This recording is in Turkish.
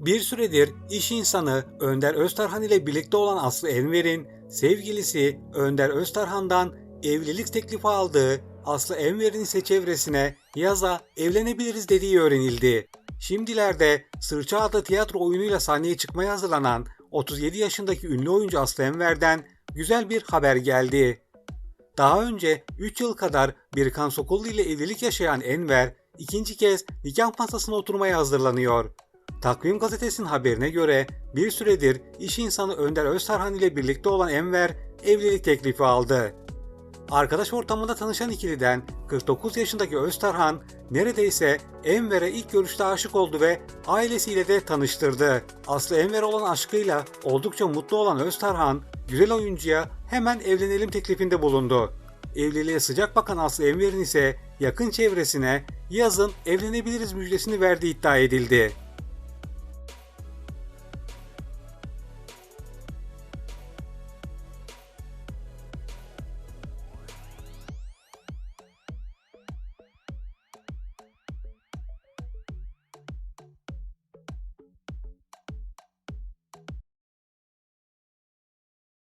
Bir süredir iş insanı Önder Öztarhan ile birlikte olan Aslı Enver'in sevgilisi Önder Öztarhan'dan evlilik teklifi aldığı Aslı Enver'in ise çevresine yaza evlenebiliriz dediği öğrenildi. Şimdilerde Sırça adlı tiyatro oyunuyla sahneye çıkmaya hazırlanan 37 yaşındaki ünlü oyuncu Aslı Enver'den güzel bir haber geldi. Daha önce 3 yıl kadar Birkan Sokullu ile evlilik yaşayan Enver ikinci kez nikah masasına oturmaya hazırlanıyor. Takvim gazetesinin haberine göre bir süredir iş insanı Önder Öztarhan ile birlikte olan Enver evlilik teklifi aldı. Arkadaş ortamında tanışan ikiliden 49 yaşındaki Öztarhan neredeyse Enver'e ilk görüşte aşık oldu ve ailesiyle de tanıştırdı. Aslı Enver olan aşkıyla oldukça mutlu olan Öztarhan, güzel oyuncuya hemen evlenelim teklifinde bulundu. Evliliğe sıcak bakan Aslı Enver'in ise yakın çevresine yazın evlenebiliriz müjdesini verdiği iddia edildi.